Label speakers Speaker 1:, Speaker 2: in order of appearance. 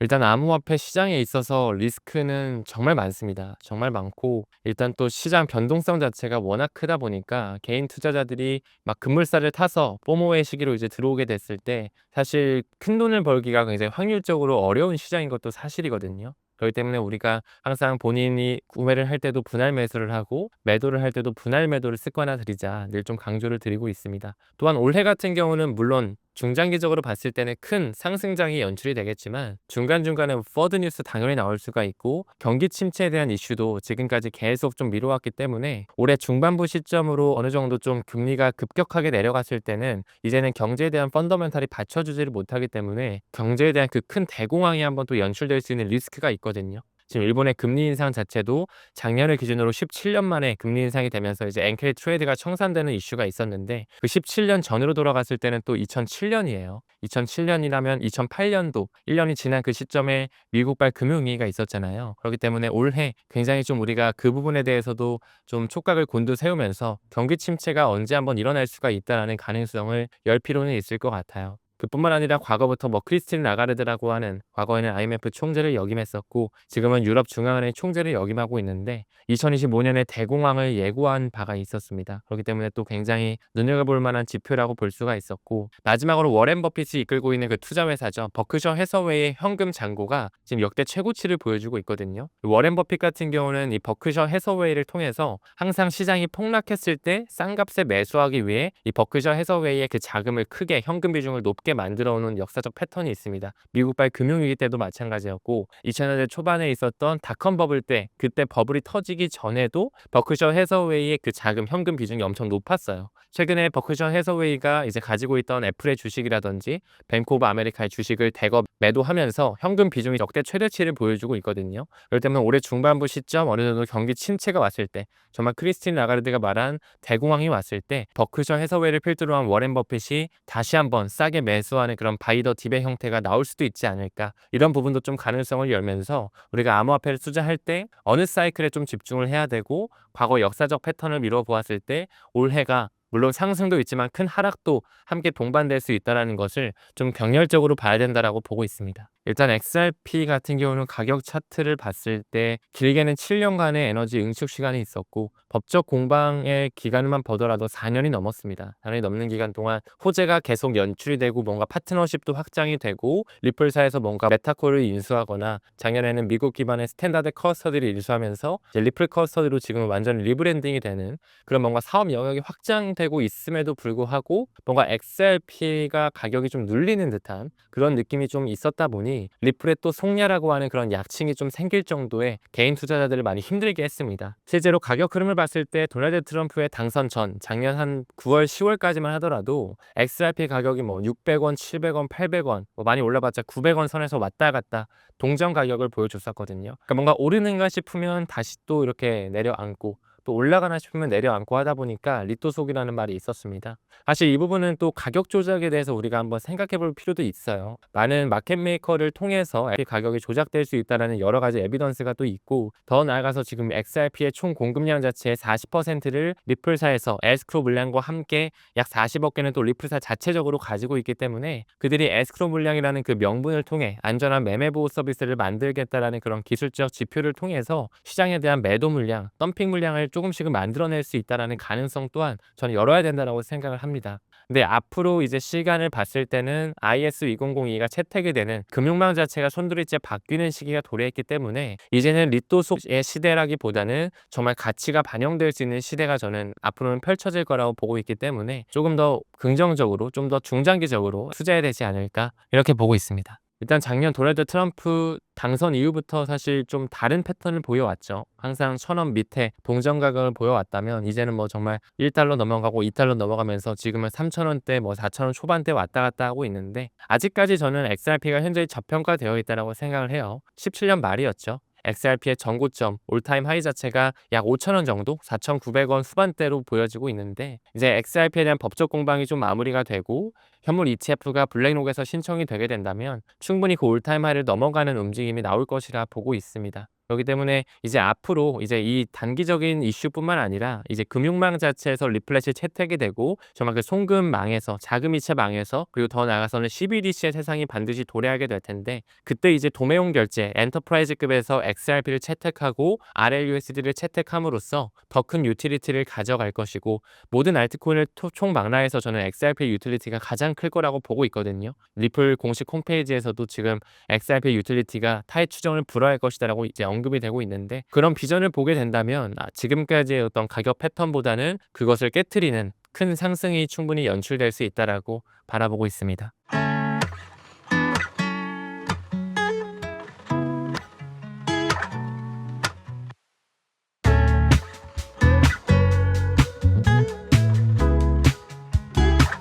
Speaker 1: 일단 암호화폐 시장에 있어서 리스크는 정말 많습니다. 정말 많고 일단 또 시장 변동성 자체가 워낙 크다 보니까 개인 투자자들이 막 급물살을 타서 포모의 시기로 이제 들어오게 됐을 때 사실 큰 돈을 벌기가 굉장히 확률적으로 어려운 시장인 것도 사실이거든요. 그렇기 때문에 우리가 항상 본인이 구매를 할 때도 분할 매수를 하고 매도를 할 때도 분할 매도를 습관화들이자 늘 좀 강조를 드리고 있습니다. 또한 올해 같은 경우는 물론 중장기적으로 봤을 때는 큰 상승장이 연출이 되겠지만 중간중간에 퍼드 뉴스 당연히 나올 수가 있고 경기 침체에 대한 이슈도 지금까지 계속 좀 미뤄왔기 때문에 올해 중반부 시점으로 어느 정도 좀 금리가 급격하게 내려갔을 때는 이제는 경제에 대한 펀더멘탈이 받쳐주지를 못하기 때문에 경제에 대한 그 큰 대공황이 한번 또 연출될 수 있는 리스크가 있거든요. 지금 일본의 금리 인상 자체도 작년을 기준으로 17년 만에 금리 인상이 되면서 이제 엔켈 트레이드가 청산되는 이슈가 있었는데 그 17년 전으로 돌아갔을 때는 또 2007년이에요. 2007년이라면 2008년도 1년이 지난 그 시점에 미국발 금융위기가 있었잖아요. 그렇기 때문에 올해 굉장히 좀 우리가 그 부분에 대해서도 좀 촉각을 곤두세우면서 경기 침체가 언제 한번 일어날 수가 있다라는 가능성을 열 필요는 있을 것 같아요. 그뿐만 아니라 과거부터 뭐 크리스틴 라가르드라고 하는 과거에는 IMF 총재를 역임했었고 지금은 유럽 중앙은행 총재를 역임하고 있는데 2025년에 대공황을 예고한 바가 있었습니다. 그렇기 때문에 또 굉장히 눈여겨볼 만한 지표라고 볼 수가 있었고 마지막으로 워렌 버핏이 이끌고 있는 그 투자 회사죠. 버크셔 해서웨이의 현금 잔고가 지금 역대 최고치를 보여주고 있거든요. 워렌 버핏 같은 경우는 이 버크셔 해서웨이를 통해서 항상 시장이 폭락했을 때 싼 값에 매수하기 위해 이 버크셔 해서웨이의 그 자금을 크게 현금 비중을 높게 만들어 오는 역사적 패턴이 있습니다. 미국발 금융위기 때도 마찬가지였고 2000년대 초반에 있었던 닷컴 버블 때 그때 버블이 터지기 전에도 버크셔 해서웨이의 그 자금 현금 비중이 엄청 높았어요. 최근에 버크셔 해서웨이가 이제 가지고 있던 애플의 주식이라든지 뱅크 오브 아메리카의 주식을 대거 매도하면서 현금 비중이 역대 최대치를 보여주고 있거든요. 그렇기 때문에 올해 중반부 시점 어느 정도 경기 침체가 왔을 때 정말 크리스틴 라가르드가 말한 대공황이 왔을 때 버크셔 해서웨이를 필두로 한 워렌 버핏이 다시 한번 싸게 매 수하는 그런 바이더 딥의 형태가 나올 수도 있지 않을까? 이런 부분도 좀 가능성을 열면서 우리가 암호화폐를 투자할 때 어느 사이클에 좀 집중을 해야 되고 과거 역사적 패턴을 미뤄 보았을 때 올해가 물론 상승도 있지만 큰 하락도 함께 동반될 수 있다는 것을 좀 경렬적으로 봐야 된다라고 보고 있습니다. 일단 XRP 같은 경우는 가격 차트를 봤을 때 길게는 7년간의 에너지 응축 시간이 있었고 법적 공방의 기간만 보더라도 4년이 넘었습니다. 4년이 넘는 기간 동안 호재가 계속 연출이 되고 뭔가 파트너십도 확장이 되고 리플사에서 뭔가 메타코를 인수하거나 작년에는 미국 기반의 스탠다드 커스터디를 인수하면서 리플 커스터디로 지금 완전 리브랜딩이 되는 그런 뭔가 사업 영역이 확장 되고 있음에도 불구하고 뭔가 XRP가 가격이 좀 눌리는 듯한 그런 느낌이 좀 있었다 보니 리플의 또 속냐라고 하는 그런 약칭이 좀 생길 정도의 개인 투자자들을 많이 힘들게 했습니다. 실제로 가격 흐름을 봤을 때 도널드 트럼프의 당선 전 작년 한 9월 10월까지만 하더라도 XRP 가격이 뭐 600원, 700원, 800원 뭐 많이 올라봤자 900원 선에서 왔다 갔다 동전 가격을 보여줬었거든요. 그러니까 뭔가 오르는가 싶으면 다시 또 이렇게 내려앉고 또 올라가나 싶으면 내려앉고 하다 보니까 리또속이라는 말이 있었습니다. 사실 이 부분은 또 가격 조작에 대해서 우리가 한번 생각해 볼 필요도 있어요. 많은 마켓 메이커를 통해서 가격이 조작될 수 있다는 여러 가지 에비던스가 또 있고 더 나아가서 지금 XRP의 총 공급량 자체의 40%를 리플사에서 에스크로 물량과 함께 약 40억 개는 또 리플사 자체적으로 가지고 있기 때문에 그들이 에스크로 물량이라는 그 명분을 통해 안전한 매매 보호 서비스를 만들겠다라는 그런 기술적 지표를 통해서 시장에 대한 매도 물량, 덤핑 물량을 조금씩은 만들어낼 수 있다라는 가능성 또한 저는 열어야 된다고 생각을 합니다. 근데 앞으로 이제 시간을 봤을 때는 IS 2002가 채택이 되는 금융망 자체가 손들이째 바뀌는 시기가 도래했기 때문에 이제는 리또속의 시대라기보다는 정말 가치가 반영될 수 있는 시대가 저는 앞으로는 펼쳐질 거라고 보고 있기 때문에 조금 더 긍정적으로 좀 더 중장기적으로 투자해야 되지 않을까 이렇게 보고 있습니다. 일단 작년 도널드 트럼프 당선 이후부터 사실 좀 다른 패턴을 보여왔죠. 항상 천 원 밑에 동전 가격을 보여왔다면 이제는 뭐 정말 1달러 넘어가고 2달러 넘어가면서 지금은 3천 원대 뭐 4천 원 초반대 왔다 갔다 하고 있는데 아직까지 저는 XRP가 현재 저평가되어 있다고 생각을 해요. 17년 말이었죠. XRP의 전고점 올타임 하이 자체가 약 5,000원 정도, 4,900원 후반대로 보여지고 있는데 이제 XRP에 대한 법적 공방이 좀 마무리가 되고 현물 ETF가 블랙록에서 신청이 되게 된다면 충분히 그 올타임 하이를 넘어가는 움직임이 나올 것이라 보고 있습니다. 그렇기 때문에 이제 앞으로 이제 이 단기적인 이슈뿐만 아니라 이제 금융망 자체에서 리플렛이 채택이 되고 정말 그 송금망에서 자금이체 망에서 그리고 더 나아가서는 CBDC의 세상이 반드시 도래하게 될 텐데 그때 이제 도매용 결제 엔터프라이즈급에서 XRP를 채택하고 RLUSD를 채택함으로써 더 큰 유틸리티를 가져갈 것이고 모든 알트코인을 토- 총망라해서 저는 XRP 유틸리티가 가장 클 거라고 보고 있거든요. 리플 공식 홈페이지에서도 지금 XRP 유틸리티가 타의 추정을 불허할 것이다라고 이제 언 급이 되고 있는데 그런 비전을 보게 된다면 아, 지금까지의 어떤 가격 패턴보다는 그것을 깨트리는 큰 상승이 충분히 연출될 수 있다라고 바라보고 있습니다.